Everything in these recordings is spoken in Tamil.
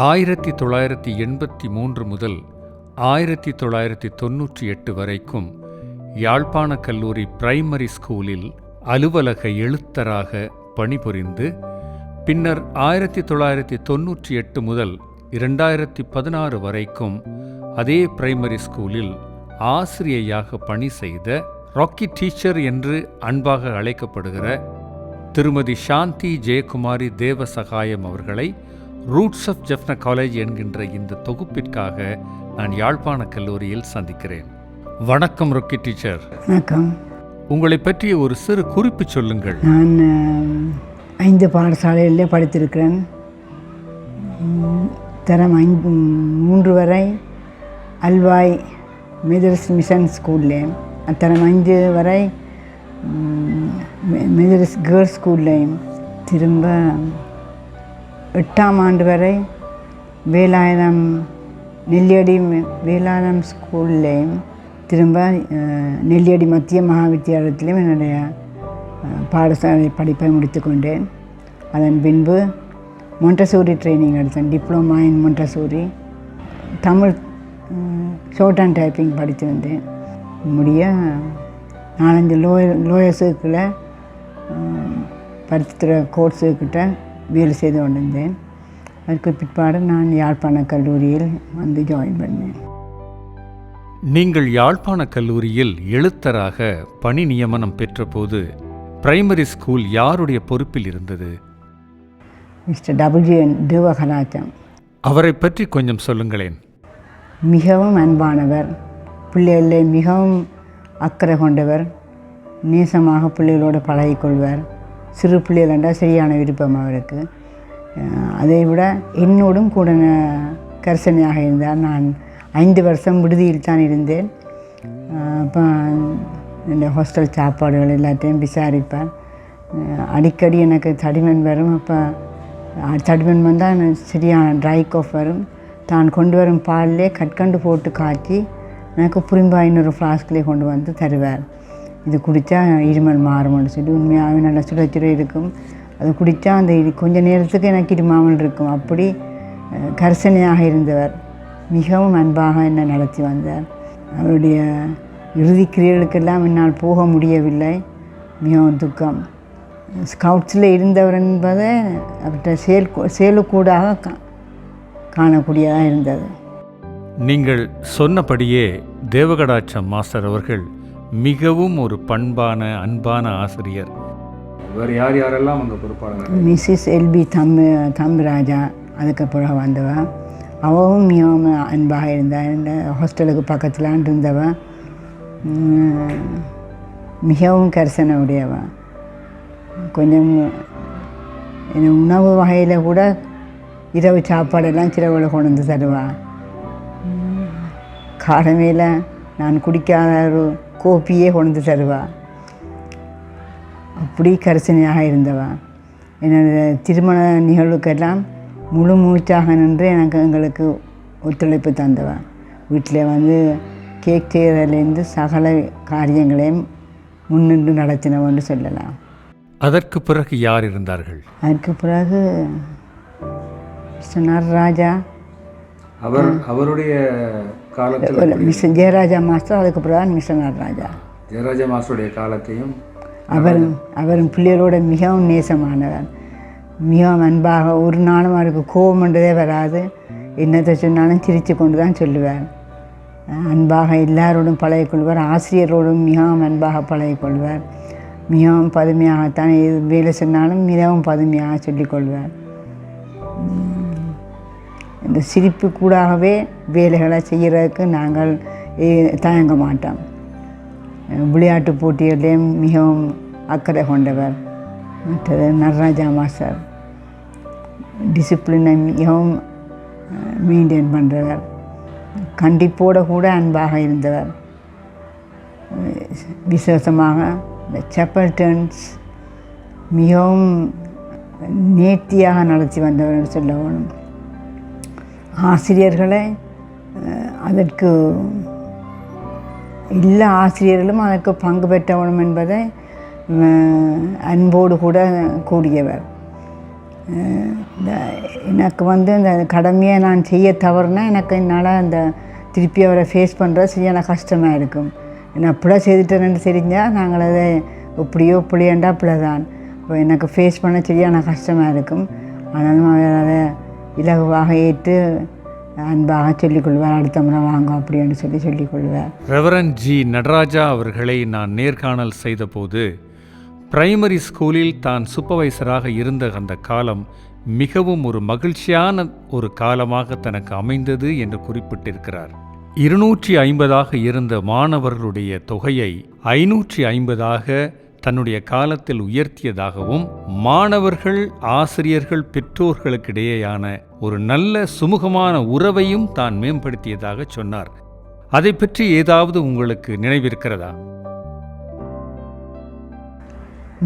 ஆயிரத்தி தொள்ளாயிரத்தி எண்பத்தி மூன்று முதல் ஆயிரத்தி தொள்ளாயிரத்தி தொன்னூற்றி எட்டு வரைக்கும் யாழ்ப்பாண கல்லூரி பிரைமரி ஸ்கூலில் அலுவலக எழுத்தராக பணிபுரிந்து பின்னர் ஆயிரத்தி தொள்ளாயிரத்தி தொன்னூற்றி எட்டு முதல் இரண்டாயிரத்தி பதினாறு வரைக்கும் அதே பிரைமரி ஸ்கூலில் ஆசிரியையாக பணி செய்த ராக்கி டீச்சர் என்று அன்பாக அழைக்கப்படுகிற திருமதி சாந்தி ஜெயக்குமாரி தேவசகாயம் அவர்களை ரூட்ஸ் ஆஃப் ஜெஃப்னா காலேஜ் என்கின்ற இந்த தொகுப்பிற்காக நான் யாழ்ப்பாண கல்லூரியில் சந்திக்கிறேன். வணக்கம் ரொக்கி டீச்சர் வணக்கம். உங்களை பற்றிய ஒரு சிறு குறிப்பு சொல்லுங்கள். நான் ஐந்து பாடசாலையிலே படித்திருக்கிறேன். தரம் ஐந்து மூன்று வரை அல்வாய் மெதரிஸ் மிஷன் ஸ்கூல்லேயும் தரம் ஐந்து வரை மெதரிஸ் கேர்ள்ஸ் ஸ்கூல்லையும் திரும்ப எட்டாம் ஆண்டு வரை வேலாயுதம் நெல்லியடி வேலாயுதம் ஸ்கூல்லேயும் திரும்ப நெல்லியடி மத்திய மகாவித்தியாலயத்திலையும் என்னுடைய பாடசாலை படிப்பை முடித்து கொண்டேன். அதன் பின்பு மொண்டசூரி ட்ரைனிங் எடுத்தேன். Diploma in Montessori. Tamil short and typing படித்து வந்தேன். முடிய நாலஞ்சு லோயர் லோயர்ஸுக்குள்ள பரிசுத்திர கோர்ஸுக்கிட்ட வேலை செய்து கொண்டிருந்தேன். அதுக்கு பிற்பாடு நான் யாழ்ப்பாண கல்லூரியில் வந்து ஜாயின் பண்ணேன். நீங்கள் யாழ்ப்பாண கல்லூரியில் எழுத்தராக பணி நியமனம் பெற்றபோது பிரைமரி ஸ்கூல் யாருடைய பொறுப்பில் இருந்தது? மிஸ்டர் டபிள்யூஎன் தேவகராஜம் அவரை பற்றி கொஞ்சம் சொல்லுங்களேன். மிகவும் அன்பானவர் பிள்ளைகளை மிகவும் அக்கறை கொண்டவர் நேசமாக பிள்ளைகளோடு பழகிக்கொள்வார் சிறு பிள்ளைகள் என்றால் சரியான விருப்பம் அவருக்கு. அதை விட என்னோடும் கூட கரிசனையாக இருந்தார். நான் ஐந்து வருஷம் விடுதியில் தான் இருந்தேன். அப்போ இந்த ஹாஸ்டல் சாப்பாடுகள் எல்லாத்தையும் விசாரிப்பார். அடிக்கடி எனக்கு தடிமன் வரும். அப்போ தடிமன் வந்தால் சரியான ட்ரை கோஃப் வரும். தான் கொண்டு வரும் பாலிலே கற்கண்டு போட்டு காய்ச்சி எனக்கு புரிம்பா இன்னொரு ஃப்ளாஸ்கிலே கொண்டு வந்து தருவார். இது குடித்தா இருமல் மாறும்னு சொல்லி உண்மையாகவே நல்ல சுட சுட இருக்கும். அது குடித்தா அந்த இது கொஞ்ச நேரத்துக்கு எனக்கு இருமாமல் இருக்கும். அப்படி கர்சனையாக கரிசனையாக இருந்தவர். மிகவும் அன்பாக என்னை நடத்தி வந்தார். அவருடைய இறுதி கிரியர்களுக்கெல்லாம் என்னால் போக முடியவில்லை. மிகவும் துக்கம். ஸ்கவுட்ஸில் இருந்தவர் என்பதை அவர்கிட்ட செயல் செயலுக்கூடாக கா- காணக்கூடியதாக இருந்தது. நீங்கள் சொன்னபடியே தேவகடாச்சம் மாஸ்டர் அவர்கள் மிகவும் ஒரு பண்பான அன்பான ஆசிரியர். வேறு யார் யாரெல்லாம் அங்கே பொறுப்பாளர் மிஸ்ஸஸ் எல்பி தம்பி தம்பிராஜா அதுக்கு பிறகு வந்தவ. அவவும் மிகவும் அன்பாக இருந்தா இந்த ஹாஸ்டலுக்கு பக்கத்தில் இருந்தவ. மிகவும் கரிசனை உடையவ. கொஞ்சம் என்ன உணவு வகையில் கூட இரவு சாப்பாடெல்லாம் சிறவில் கொண்டு வந்து தருவா. காலமையில் நான் குடிக்காத ஒரு கோப்பியே கொண்டு தருவா. அப்படி கரிசனையாக இருந்தவா. என்னோட திருமண நிகழ்வுக்கெல்லாம் முழு மூச்சாக நின்று எனக்கு எங்களுக்கு ஒத்துழைப்பு தந்தவா. வீட்டில் வந்து கேக் செய்கிறதுலேருந்து சகல காரியங்களையும் முன்னின்று நடத்தினவன்னு சொல்லலாம். அதற்கு பிறகு யார் இருந்தார்கள்? அதுக்கு பிறகு மிஸ்டர் நடராஜா அவர் அவருடைய காலத்தில் மிஸ்டர் ஜெயராஜா மாஸ்டர் அதுக்கு பிறகு மிஸ்டர் நடராஜா. ஜெயராஜ மாஸ்டருடைய காலத்தையும் அவரும் அவரும் பிள்ளைகளோட மிகவும் நேசமானவர். மிகவும் அன்பாக ஒரு நாளும் அவருக்கு கோபம்ன்றதே வராது. என்னத்தை சொன்னாலும் சிரித்து கொண்டு தான் சொல்லுவார். அன்பாக எல்லாரோடும் பழகிக்கொள்வார் ஆசிரியரோடும் மிகவும் அன்பாக பழகிக்கொள்வார் மிகவும் பதுமையாகத்தான் வேலை சொன்னாலும் மிகவும் பதுமையாக சொல்லிக்கொள்வார் இந்த சிரிப்பு கூடாகவே வேலைகளை செய்கிறதுக்கு நாங்கள் தயங்க மாட்டோம். விளையாட்டு போட்டிகளிலும் மிகவும் அக்கறை கொண்டவர். மற்றது நடராஜா மாஸ்டர். டிசிப்ளினை மிகவும் மெயின்டைன் பண்ணுறவர் கண்டிப்போட கூட அன்பாக இருந்தவர். விசேஷமாக இந்த செப்பல்டன்ஸ் மிகவும் நேர்த்தியாக நடத்தி வந்தவர் சொல்ல வேணும். ஆசிரியர்களை அதற்கு எல்லா ஆசிரியர்களும் அதற்கு பங்கு பெற்றவனும் என்பதை அன்போடு கூட கூடியவர் இந்த எனக்கு வந்து இந்த கடமையை நான் செய்ய தவறுனா எனக்கு என்னால் அந்த திருப்பி அவரை ஃபேஸ் பண்ணுறது சரியான கஷ்டமாக இருக்கும். நான் அப்படியே செய்துட்டேன்னு தெரிஞ்சால் நாங்கள் அதை இப்படியோ இப்படியேண்டா பிழை தான் இப்போ எனக்கு ஃபேஸ் பண்ண சரியான கஷ்டமாக இருக்கும். ஆனாலும் அவர் அதை இலகுவாக ஏற்று அன்பாக சொல்லிக்கொள்வார் அடுத்த முறை வாங்க அப்படின்னு சொல்லி சொல்லிக்கொள்வார். Reverend G. நடராஜா அவர்களை நான் நேர்காணல் செய்தபோது பிரைமரி ஸ்கூலில் தான் சூப்பர்வைசராக இருந்த அந்த காலம் மிகவும் ஒரு மகிழ்ச்சியான ஒரு காலமாக தனக்கு அமைந்தது என்று குறிப்பிட்டிருக்கிறார். இருநூற்றி ஐம்பதாக இருந்த மாணவர்களுடைய தொகையை ஐநூற்றி ஐம்பதாக தன்னுடைய காலத்தில் உயர்த்தியதாகவும் மாணவர்கள் ஆசிரியர்கள் பெற்றோர்களுக்கிடையேயான ஒரு நல்ல சுமூகமான உறவையும் தான் மேம்படுத்தியதாக சொன்னார். அதை பற்றி ஏதாவது உங்களுக்கு நினைவிருக்கிறதா?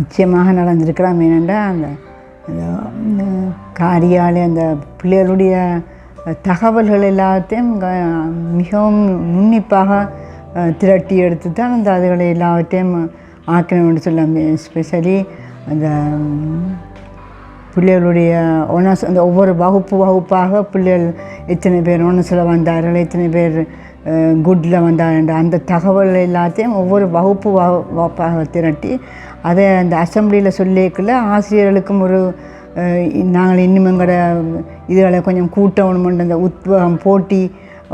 நிச்சயமாக நடந்திருக்கலாம். ஏனென்றால் அந்த அந்த காரியாலய அந்த பிள்ளைகளுடைய தகவல்கள் எல்லாத்தையும் மிகவும் உன்னிப்பாக திரட்டி எடுத்து தான் அந்த அதுகளை எல்லாவற்றையும் ஆக்கணும் என்று சொல்லலாம் எஸ்பெஷலி அந்த பிள்ளைகளுடைய ஒனஸ் அந்த ஒவ்வொரு வகுப்பு வகுப்பாக பிள்ளைகள் எத்தனை பேர் ஒனஸில் வந்தார்கள் எத்தனை பேர் குட்டில் வந்தார்கள் அந்த தகவல் எல்லாத்தையும் ஒவ்வொரு வகுப்பு வகு- வகுப்பாக திரட்டி அதை அந்த அசம்பிளியில் சொல்லிக்கல ஆசிரியர்களுக்கும் ஒரு நாங்கள் இன்னும் எங்களோட இதுகளை கொஞ்சம் கூட்டணுமென்று அந்த உத்வேகம் போட்டி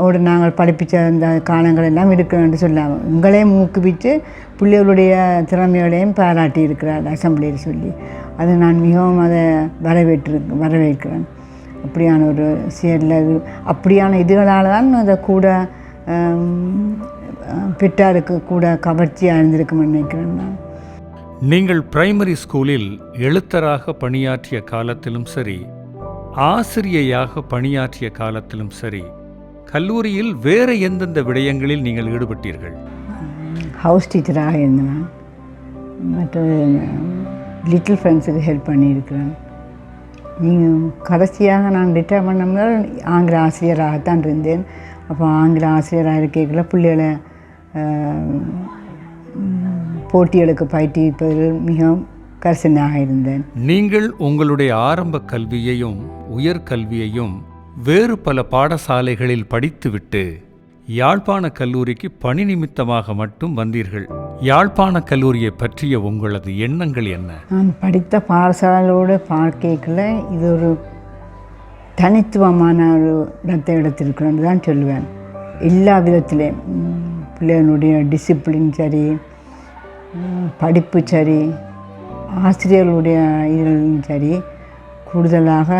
ஓடு நாங்கள் படிப்பிச்ச அந்த காலங்கள் எல்லாம் இருக்குன்னு சொல்லலாம் உங்களையும் ஊக்குவித்து பிள்ளைகளுடைய திறமைகளையும் பாராட்டி இருக்கிறார் அசம்பிளியில் சொல்லி. அது நான் மிகவும் அதை வரவேற்று வரவேற்கிறேன். அப்படியான ஒரு செயலில் அப்படியான இதுகளால் தான் அதை கூட பெற்றாருக்கு கூட கவர்ச்சியாக இருந்திருக்கும்னு நினைக்கிறேன் நான். நீங்கள் பிரைமரி ஸ்கூலில் எழுத்தராக பணியாற்றிய காலத்திலும் சரி ஆசிரியையாக பணியாற்றிய காலத்திலும் சரி கல்லூரியில் வேறு எந்தெந்த விடயங்களில் நீங்கள் ஈடுபட்டீர்கள்? ஹவுஸ் டீச்சராக இருந்தேன். மற்றது லிட்டில் ஃப்ரெண்ட்ஸுக்கு ஹெல்ப் பண்ணியிருக்கிறேன். நீங்கள் கடைசியாக நான் ரிட்டையர் பண்ணமுதல் ஆங்கில ஆசிரியராகத்தான் இருந்தேன். அப்போ ஆங்கில ஆசிரியராக இருக்கைக்குள்ள பிள்ளைகளை போட்டிகளுக்கு பயிற்றுவிப்பதில் மிகவும் கரிசனையாக இருந்தேன். நீங்கள் உங்களுடைய ஆரம்ப கல்வியையும் உயர்கல்வியையும் வேறு பல பாடசாலைகளில் படித்துவிட்டு யாழ்ப்பாண கல்லூரிக்கு பணி நிமித்தமாக மட்டும் வந்தீர்கள். யாழ்ப்பாண கல்லூரியை பற்றிய உங்களது எண்ணங்கள் என்ன? நான் படித்த பாடசாலையோடு பார்க்கல இது ஒரு தனித்துவமான ஒரு இடத்தை எடுத்திருக்கிறேன் தான் சொல்லுவேன். எல்லா விதத்திலையும் பிள்ளைகளுடைய டிசிப்ளின் சரி படிப்பு சரி ஆசிரியர்களுடைய இதுகளும் சரி கூடுதலாக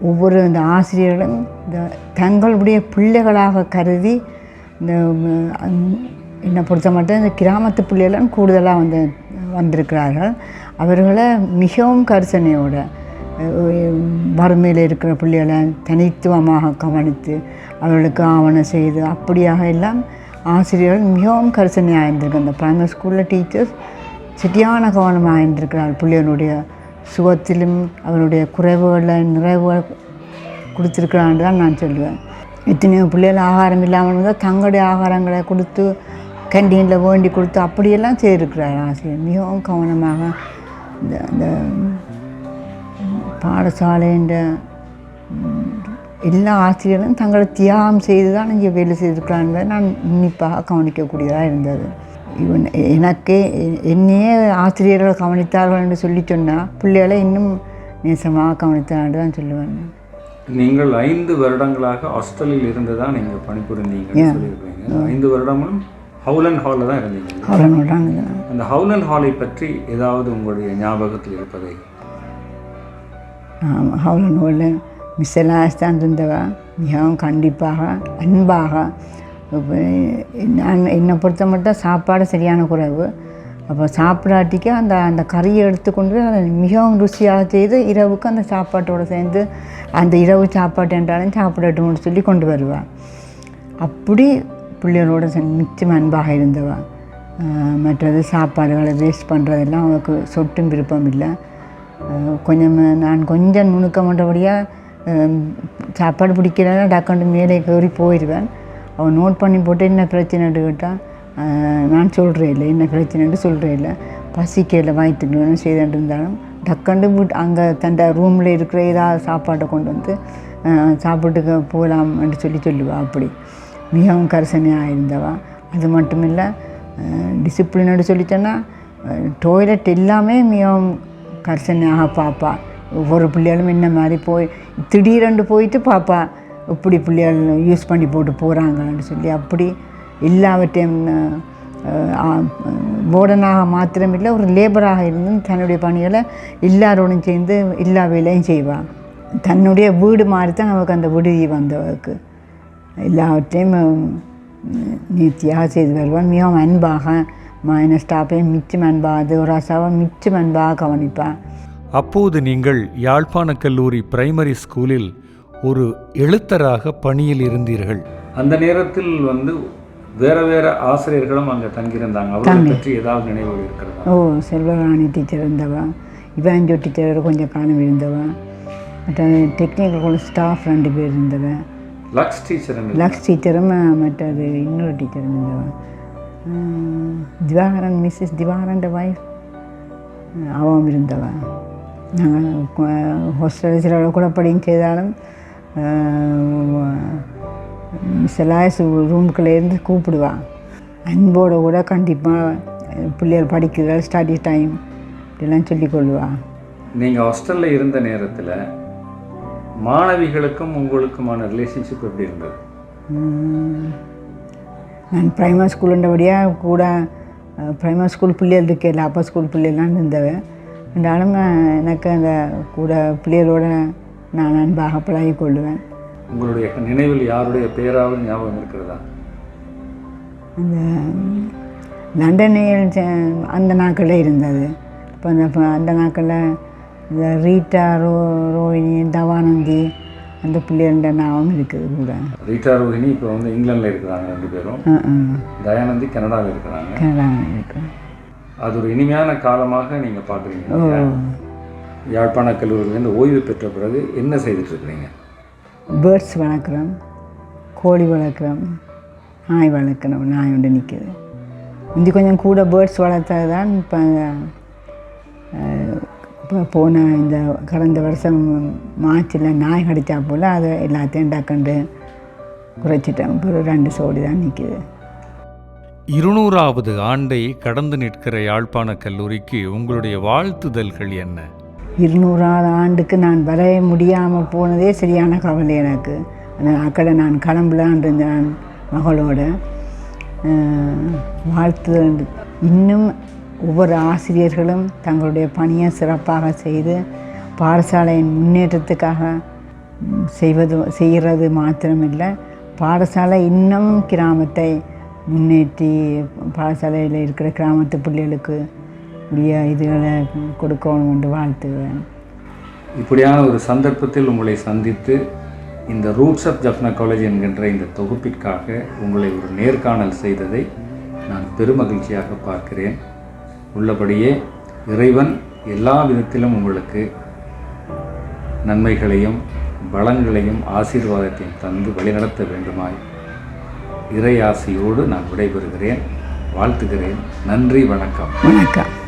ஒவ்வொரு இந்த ஆசிரியர்களும் இந்த தங்களுடைய பிள்ளைகளாக கருதி இந்த என்னை பொறுத்த மட்டும் இந்த கிராமத்து பிள்ளைகளும் கூடுதலாக வந்து வந்திருக்கிறார்கள். அவர்களை மிகவும் கரிசனையோட வறுமையில் இருக்கிற பிள்ளைகளை தனித்துவமாக கவனித்து அவர்களுக்கு ஆவணம் செய்து அப்படியாக எல்லாம் ஆசிரியர்கள் மிகவும் கரிசனையாக இருந்திருக்கு அந்த பிரைமரி ஸ்கூலில் டீச்சர்ஸ் சரியான கவனமாக இருந்திருக்கிறார் பிள்ளைகளுடைய சுகத்திலும் அவருடைய குறைவுகளை நிறைவுகள் கொடுத்துருக்கிறான்னு தான் நான் சொல்லுவேன். எத்தனையோ பிள்ளைகள் ஆகாரம் இல்லாமல் இருந்தால் தங்களுடைய ஆகாரங்களை கொடுத்து கேண்டீனில் வேண்டி கொடுத்து அப்படியெல்லாம் செய்திருக்கிறார் ஆசிரியர். மிகவும் கவனமாக இந்த இந்த பாடசாலைன்ற எல்லா ஆசிரியர்களும் தங்களை தியாகம் செய்து தான் இங்கே வேலை செய்திருக்கிறாங்க நான் உன்னிப்பாக கவனிக்கக்கூடியதாக இருந்தது. இவன் எனக்கே என்னையே ஆசிரியர்கள் கவனித்தார்கள் என்று சொல்லி சொன்னால் பிள்ளைகளை இன்னும் நேசமாக கவனித்தார்கள் தான் சொல்லுவேன். நீங்கள் ஐந்து வருடங்களாக ஹாஸ்டலில் இருந்து தான் நீங்கள் சொல்லியிருக்கீங்க ஐந்து வருடமும் ஹவுலன் ஹாலில் தான் இருந்தீங்க. அவர்களோட அந்த ஹவுலன் ஹாலை பற்றி ஏதாவது உங்களுடைய ஞாபகத்தில் இருப்பதை? அவளோட மிஸ்ஸலாஸ் தான் இருந்தவா? மிகவும் கண்டிப்பாக அன்பாக நான் என்னை பொறுத்த மட்டும் சாப்பாடு சரியான குறைவு. அப்போ சாப்பிடாட்டிக்கு அந்த அந்த கறியை எடுத்துக்கொண்டு போய் அதை மிகவும் ருசியாக செய்து இரவுக்கு அந்த சாப்பாட்டோடு சேர்ந்து அந்த இரவு சாப்பாட்டு என்றாலும் சாப்பிடட்டும்னு சொல்லி கொண்டு வருவாள் அப்படி பிள்ளைகளோட செ- மிச்சம் அன்பாக இருந்தவா. மற்றது சாப்பாடுகளை வேஸ்ட் பண்ணுறதெல்லாம் அவளுக்கு சொட்டும் விருப்பம் இல்லை. கொஞ்சம் நான் கொஞ்சம் நுணுக்க மாட்டபடியாக சாப்பாடு பிடிக்கிறதா டக்குண்டு மேலே ஏறி போயிடுவேன். அவன் நோட் பண்ணி போட்டு என்ன பிரச்சனைன்னு கேட்டால் நான் சொல்கிறேன் இல்லை என்ன பிரச்சனைன்னு சொல்கிறேன் இல்லை. பசிக்கையில் வயிற்றுக்கு செய்துட்டு இருந்தாலும் டக்கண்டு வீட்டு அங்கே தண்டை ரூமில் இருக்கிற ஏதாவது சாப்பாட்டை கொண்டு வந்து சாப்பிட்டுக்க போகலாம்னு சொல்லி சொல்லுவா அப்படி. மிகவும் கரிசனையாக இருந்தவா. அது மட்டும் இல்லை டிசிப்ளினோடு சொல்லிட்டேன்னா டாய்லெட் எல்லாமே மிகவும் கரிசனையாக பார்ப்பா ஒவ்வொரு பிள்ளைகளும் என்ன மாதிரி போய் திடீரென்று போயிட்டு பார்ப்பா இப்படி பிள்ளைகள் யூஸ் பண்ணி போட்டு போகிறாங்கன்னு சொல்லி அப்படி எல்லாவற்றையும் போர்டனாக மாத்திரமில்லை ஒரு லேபராக இருந்தும் தன்னுடைய பணிகளை எல்லாரோடும் சேர்ந்து எல்லா வேலையும் செய்வாள் தன்னுடைய வீடு மாதிரி தான் நமக்கு அந்த விடுதி வந்தவருக்கு. எல்லாவற்றையும் உம், நீத்தியாக செய்து வருவான். மிகவும் அன்பாக மாயன ஸ்டாப்பையும் மிச்சம் அன்பாக தேவராசாவை மிச்சம் அன்பாக கவனிப்பாள் அப்போது நீங்கள் யாழ்ப்பாண கல்லூரி பிரைமரி ஸ்கூலில் ஒரு எழுத்தராக பணியில் இருந்தீர்கள். அந்த நேரத்தில் வந்து வேற வேற ஆசிரியர்களும் அங்கே தங்கியிருந்தாங்க. அவர்களை பற்றி ஏதாவது நினைவு இருக்கிறதா? ஓ செல்வராணி டீச்சர் இருந்தவா? இவாஞ்சோ டீச்சர் கொஞ்சம் காலம் இருந்தவா? மற்ற டெக்னிக்கல் ஸ்டாஃப் ரெண்டு பேர் இருந்தவன் லக்ஸ் டீச்சர் லக்ஸ் டீச்சரும் மற்றது இன்னொரு டீச்சர் இருந்தவா? திவாகரன் மிஸ்ஸஸ் திவாகரன் வைஃப் அவன் இருந்தவா? நாங்கள் ஹாஸ்டலில் சில கூட படியும் செய்தாலும் சிலாயஸ் ரூம்குள்ளேருந்து கூப்பிடுவான். அன்போட கூட கண்டிப்பாக பிள்ளைகள் படிக்கிறாள் ஸ்டடி டைம் இதெல்லாம் சொல்லிக் கொள்ளுவாள் நீங்கள் ஹாஸ்டலில் இருந்த நேரத்தில் மாணவிகளுக்கும் உங்களுக்குமான ரிலேஷன்ஷிப் எப்படி இருந்தது? நான் ப்ரைமரி ஸ்கூலுன்றபடியாக கூட ப்ரைமரி ஸ்கூல் பிள்ளைகள் இருக்கல அப்பா ஸ்கூல் பிள்ளைகள்லாம் இருந்தவன். இருந்தாலும் எனக்கு அந்த கூட பிள்ளைகளோட நான் அன்பாக பழகி கொள்ளுவேன் உங்களுடைய நினைவில் யாருடைய பெயராவது ஞாபகம் இருக்கிறதா? அந்த லண்டனில் அந்த நாட்களில் இருந்தது. இப்போ அந்த அந்த நாட்களில் இந்த ரீட்டா ரோ ரோஹிணி தவானந்தி அந்த பிள்ளைகள ஞாபகம் இருக்குது கூட. ரீட்டா ரோஹினி இப்போ வந்து இங்கிலாந்தில் இருக்கிறாங்க ரெண்டு பேரும். தயானந்தி கனடாவில் இருக்கிறாங்க. கனடா இருக்கு அது ஒரு இனிமையான காலமாக நீங்கள் பார்க்குறீங்க யாழ்ப்பாண கல்லூரியிலேருந்து ஓய்வு பெற்ற பிறகு என்ன செய்துட்டு இருக்கிறீங்க பேர்ட்ஸ் வளர்க்குறோம் கோழி வளர்க்குறோம் நாய் வளர்க்குறோம் நாய் ஒன்று நிற்கிது முந்தி கொஞ்சம் கூட பேர்ட்ஸ் வளர்த்தது தான் இப்போ இப்போ போன இந்த கடந்த வருஷம் மார்ச்சில் நாய் கடிச்சா போல் அதை எல்லாத்தையும் டக்கண்டு குறைச்சிட்டேன் ஒரு ரெண்டு சோடி தான் நிற்கிது இருநூறாவது ஆண்டை கடந்து நிற்கிற யாழ்ப்பாண கல்லூரிக்கு உங்களுடைய வாழ்த்துதல்கள் என்ன? இருநூறாவது ஆண்டுக்கு நான் வர முடியாமல் போனதே சரியான கவலை எனக்கு. அந்த அக்கடை நான் கிளம்பலான் இருந்தேன் மகளோட. வாழ்த்து இன்னும் ஒவ்வொரு ஆசிரியர்களும் தங்களுடைய பணியை சிறப்பாக செய்து பாடசாலையின் முன்னேற்றத்துக்காக செய்வது செய்கிறது மாத்திரமில்லை. பாடசாலை இன்னமும் கிராமத்தை முன்னேற்றி பாடசாலையில் இருக்கிற கிராமத்து பிள்ளைகளுக்கு உரிய இதுகளை கொடுக்கணும் என்று வாழ்த்துவேன். இப்படியான ஒரு சந்தர்ப்பத்தில் உங்களை சந்தித்து இந்த ரூட்ஸ் ஆஃப் ஜப்னா காலேஜ் என்கின்ற இந்த தொகுப்பிற்காக உங்களை ஒரு நேர்காணல் செய்ததை நான் பெருமகிழ்ச்சியாக பார்க்கிறேன். உள்ளபடியே இறைவன் எல்லா விதத்திலும் உங்களுக்கு நன்மைகளையும் வளங்களையும் ஆசீர்வாதத்தையும் தந்து வழிநடத்த வேண்டுமாய் இறை ஆசையோடு நான் விடைபெறுகிறேன். வாழ்த்துகிறேன். நன்றி வணக்கம். வணக்கம்.